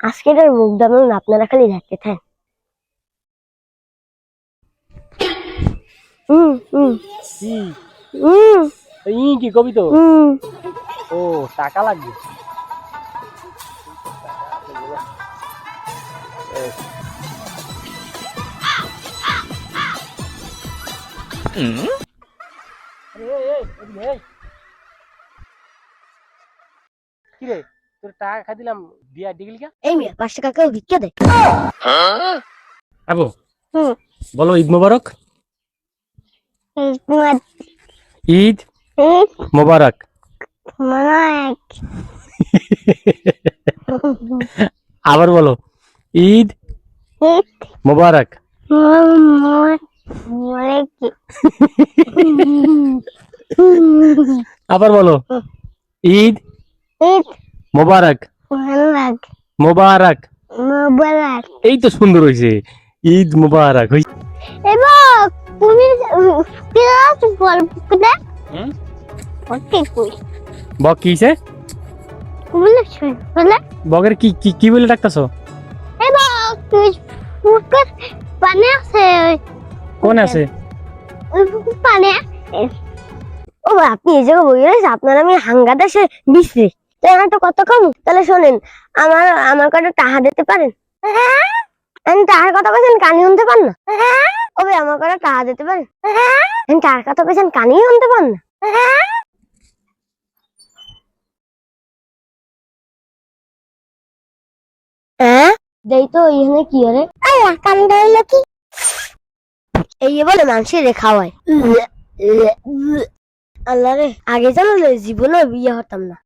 আজকের আর মুখ দামন আপনারা খালি দেখতে থাকেন হুম হুম কি? কবি তো? ও টাকা লাগবে। কি রে তোর টাকা খাই দিলাম দিয়া ডিগিল কা? এই মিয়া পাঁচ টাকা কেউ ভিক্ষা দেয়। আবু হুম। বলো ঈদ মোবারক? ঈদ মোবারক। আবার বলো ঈদ মোবারক। আবার বলো। ঈদ ঈদ মোবারক। মোবারক। মোবারক। এই তো সুন্দর হয়েছে ঈদ মোবারক। হইছে এবার তুমি হুম? ওকে কই বক কিছে বলে শুন বলে। বগের কি কি কি বলে ডাকতাছো? এবার তুই ফুটকর পানি আছে। কোন আছে? পানি আছে। ও ভাই, আপনি এই জায়গায় বই রয়েছে আপনার আমি হাঙ্গা দেশে দিচ্ছি তো আমার তো কত কম তাহলে শোনেন আমার আমার কটা টাহা দিতে পারেন? আমি টাহার কথা বলছেন কানি শুনতে পান না? ও ভাই আমার কটা টাহা দিতে পারেন? আমি টাহার কথা বলছেন কানি শুনতে পান না? হ্যাঁ? দেই তো এখানে কি হরে আল্লাহ কান ধরলো কি? এই বলে মানুষের রে খাওয়ায়। আল্লাহ রে আগে জানালে জীবনে বিয়ে হতাম না।